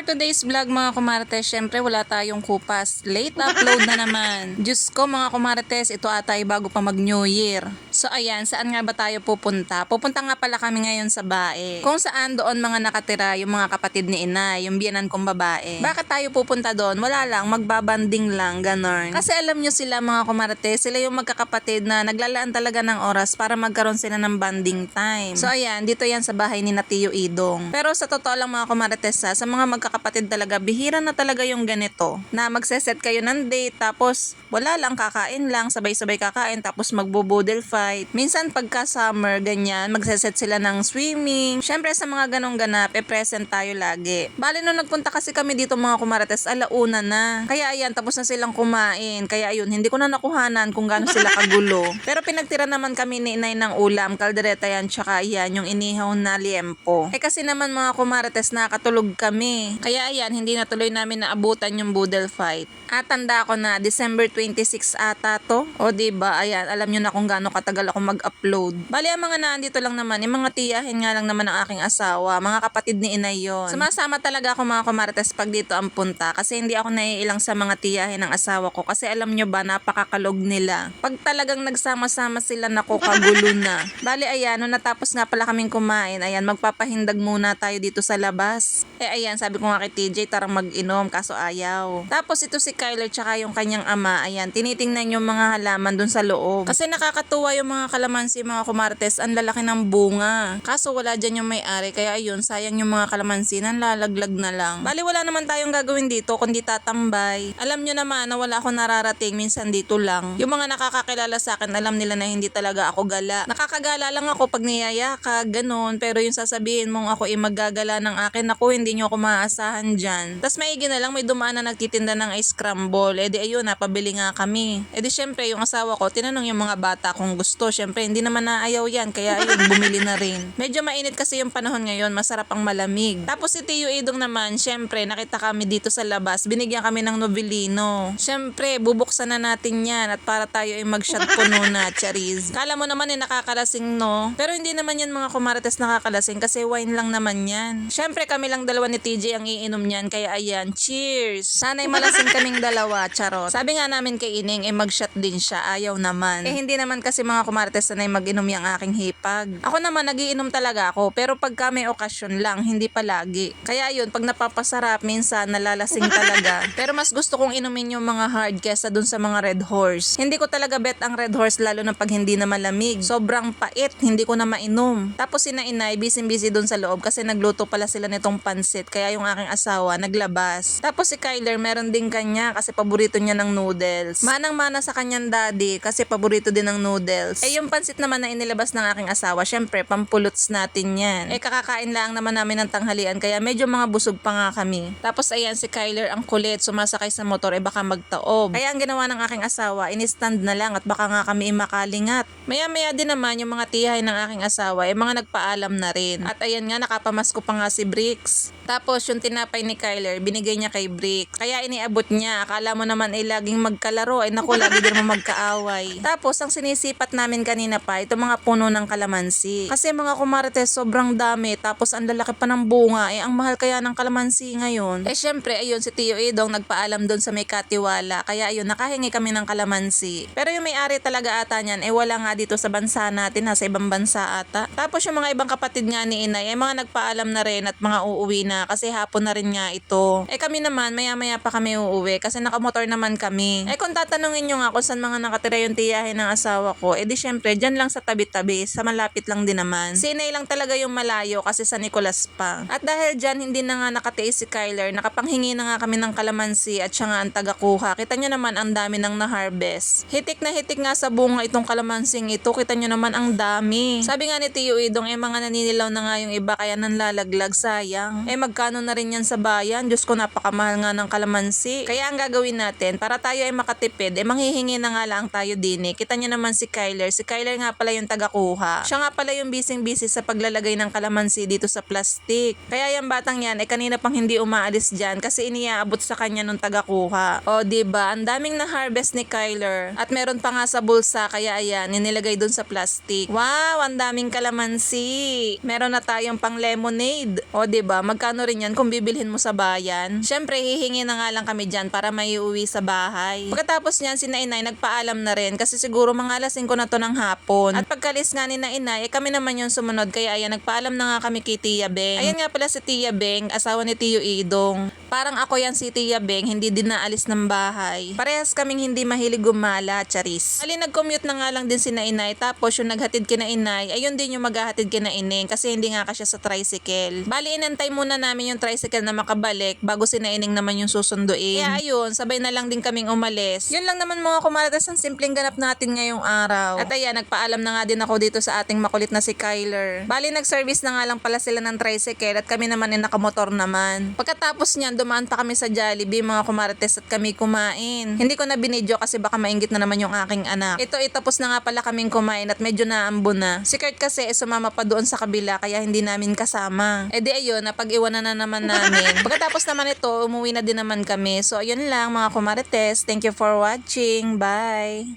For today's vlog mga kumarites, syempre wala tayong kupas. Late upload na naman. Diyos ko mga kumarites, ito ata ay bago pa mag New Year. So ayan, saan nga ba tayo pupunta? Pupunta nga pala kami ngayon sa bae. Kung saan doon mga nakatira yung mga kapatid ni Ina, yung biyanan kong babae. Bakit tayo pupunta doon? Wala lang, magbabanding lang, ganon. Kasi alam nyo sila mga kumarites, sila yung magkakapatid na naglalaan talaga ng oras para magkaroon sila ng banding time. So ayan, dito yan sa bahay ni Natiyo Idong. Pero sa totoo lang mga kumarites ha, sa mga magkakapatid talaga, bihira na talaga yung ganito. Na magseset kayo ng date, tapos wala lang, kakain lang, sabay-sabay kakain, tapos magbo-boodle fight. Minsan pagka summer, ganyan, magseset sila ng swimming. Syempre sa mga ganong ganap, e present tayo lagi. Bali nung nagpunta kasi kami dito mga kumarites, alauna na. Kaya ayan, tapos na silang kumain. Kaya ayun, hindi ko na nakuhanan kung gaano sila kagulo. Pero pinagtira naman kami ni inay ng ulam, kaldereta yan, tsaka yan, yung inihaw na liempo. Eh kasi naman mga kumarites, nakatulog kami. Kaya ayan, hindi na tuloy namin naabutan yung boodle fight. At tanda ko na, December 26 ata to. O ba ayan, alam nyo na kung gaano katagal ako mag-upload. Bali, ang mga naandito lang naman, yung mga tiyahin nga lang naman ng aking asawa, mga kapatid ni inay yon. Sumasama talaga ako mga kumarites pag dito ang punta kasi hindi ako naiilang sa mga tiyahin ng asawa ko kasi alam nyo ba, napakakalog nila. Pag talagang nagsama-sama sila, nako kagulo na. Bali, ayan, nung natapos nga pala kaming kumain, ayan, magpapahindag muna tayo dito sa labas. Eh, ayan, sabi ko nga kay TJ, tarang mag-inom, kaso ayaw. Tapos ito si Kyler tsaka yung kanyang ama, ayan, tinitingnan yung mga halaman dun sa loob. Kasi nakakatuwa yung mga kalamansi, mga kumartes, ang lalaki ng bunga. Kaso wala dyan yung may-ari, kaya ayun, sayang yung mga kalamansi, lalaglag na lang. Bali, wala naman tayong gagawin dito, kundi tatambay. Alam nyo naman na wala akong nararating, minsan dito lang. Yung mga nakakakilala sa akin, alam nila na hindi talaga ako gala. Nakakagala lang ako pag niyaya ka, ganun. Pero yung sasabihin mong ako ay maggagala ng akin, ako hindi nyo ako maaasahan dyan. Tapos maigi na lang, may dumaan na nagtitinda ng ice scramble. E di ayun, napabili nga kami. E di syempre, yung asawa ko, tinanong yung mga bata kung gusto. Syempre, hindi naman naayaw yan, kaya ayun, bumili na rin. Medyo mainit kasi yung panahon ngayon, masarap ang malamig. Tapos si Tio Idong naman, syempre, nakita kami dito sa labas, binigyan kami ng novelino. Syempre, bubuksan na natin yan at para tayo ay mag-shot puno na, charis. Kala mo naman eh, nakakalasing no? Pero hindi naman yan mga kumarites nakakalasing kasi wine lang naman yan. Syempre, kami lang dalawa ni TJ ang iinom niyan, kaya ayan, cheers! Sana'y malasing kaming dalawa, charot. Sabi nga namin kay Ining, eh mag-shot din siya, ayaw naman. Eh hindi naman kasi mga kumarites sanay mag-inom yung aking hipag. Ako naman, nagiinom talaga ako, pero pagka may okasyon lang, hindi palagi. Kaya yun, pag napapasarap, minsan nalalasing talaga. Pero mas gusto kong inumin yung mga hard kesa dun sa mga red horse. Hindi ko talaga bet ang red horse lalo na pag hindi na malamig. Sobrang pait, hindi ko na mainom. Tapos sina inay, busy-busy dun sa loob kasi nagluto pala sila nitong pansit. Kaya yung aking asawa, naglabas. Tapos si Kyler, meron din kanya kasi paborito niya ng noodles. Manang-mana sa kanyang daddy kasi paborito din ng noodles. Eh yung pansit naman na inilabas ng aking asawa, syempre, pampuluts natin yan. Eh kakakain lang naman namin ng tanghalian kaya medyo mga busog pa nga kami. Tapos ayan si Kyler ang kulit, sumasakay sa motor eh baka magtaob. Kaya ang ginawa ng aking asawa, in-stand na lang at baka nga kami makalingat. Maya-maya din naman yung mga tihay ng aking asawa eh mga nagpaalam na rin. At ayan nga nakapamasko pa nga si Bricks. Tapos yung tinapay ni Kyler, binigay niya kay Bricks. Kaya iniabot niya. Akala mo naman ay laging magkalaro. Ay naku, lagi din mo magkaaway. Tapos ang sinisipat namin kanina pa, ito mga puno ng kalamansi. Kasi mga kumarites, sobrang dami. Tapos ang lalaki pa ng bunga. Eh ang mahal kaya ng kalamansi ngayon. Eh syempre, ayun si Tio Idong nagpaalam doon sa may katiwala. Kaya ayun, nakahingi kami ng kalamansi. Pero yung may-ari talaga ata niyan, eh wala nga dito sa bansa natin ha, sa ibang bansa ata. Tapos yung mga ibang kapatid nga ni Inay, eh mga nagpaalam na rin at mga uuwi na kasi hapon na rin nga ito. Eh kami naman, maya-maya pa kami uuwi kasi nakamotor naman kami. Eh kung tatanungin nyo nga kung saan mga nakatira yung tiyahin ng asawa ko, eh di syempre, dyan lang sa tabi-tabi, sa malapit lang din naman. Si Inay lang talaga yung malayo kasi sa Nicolas pa. At dahil dyan, hindi na nga nakatiis si Kyler, nakapanghingi na nga kami ng kalamansi at siya nga ang tagakuha. Kita nyo naman ang dami ng na-harvest. Hitik na hitik nga sa bunga itong kalamansing ito, kita nyo naman ang dami. Sabi nga ni Tio Idong, eh mga naninilaw na nga yung iba kaya nanlalaglag, sayang. Eh magkano na rin yan sa bayan? Diyos ko, napakamahal nga ng kalamansi. Kaya ang gagawin natin, para tayo ay makatipid, eh manghihingi na nga lang tayo din eh. Kita nyo naman si Kyler. Si Kyler nga pala yung tagakuha. Siya nga pala yung busy-busy sa paglalagay ng kalamansi dito sa plastic. Kaya yung batang yan, eh kanina pang hindi umaalis dyan kasi iniaabot sa kanya nung tagakuha. O, ba Ang daming na-harvest ni Kyler. At meron pa nga sa bulsa, kaya ayan, ninilagay dun sa plastic. Wow, ang daming kalamansi. Meron na tayong pang lemonade. O, ba Magkano rin yan kung bibilhin mo sa bayan. Syempre, hihingi na nga lang kami dyan para may uwi sa bahay. Pagkatapos niyan, si Nainay nagpaalam na rin kasi siguro mga alas 5 na to ng hapon. At pagkalis nga ni Nainay, eh, kami naman yung sumunod kaya ayan, nagpaalam na nga kami kay Tia Beng. Ayan nga pala si Tia Beng, asawa ni Tio Idong. Parang ako yan si Tia Beng, hindi din naalis ng bahay. Parehas kaming hindi mahilig gumala, charis. Ali nag-commute na nga lang din si Nainay, tapos yung naghatid kina Inay, ayun din yung maghahatid kina Ining kasi hindi nga kasya sa tricycle. Bali, inantay muna namin yung tricycle na makabalik bago si Naining naman yung susunduin. Kaya ayun, sabay na lang din kaming umalis. Yun lang naman mga kumaratas ang simpleng ganap natin ngayong araw. At ayan, nagpaalam na nga din ako dito sa ating makulit na si Kyler. Bali, nag-service na nga lang pala sila ng tricycle at kami naman ay nakamotor naman. Pagkatapos niyan, dumaan pa kami sa Jollibee mga kumarates at kami kumain. Hindi ko na binidyo kasi baka maingit na naman yung aking anak. Ito, itapos na nga pala kaming kumain at medyo naambo na. Si Kurt kasi eh, sumama pa doon sa kabila kaya hindi namin kasama. E di ayun, napag-iwanan na naman namin. Pagkatapos naman ito, umuwi na din naman kami. So ayun lang mga kumarites. Thank you for watching. Bye!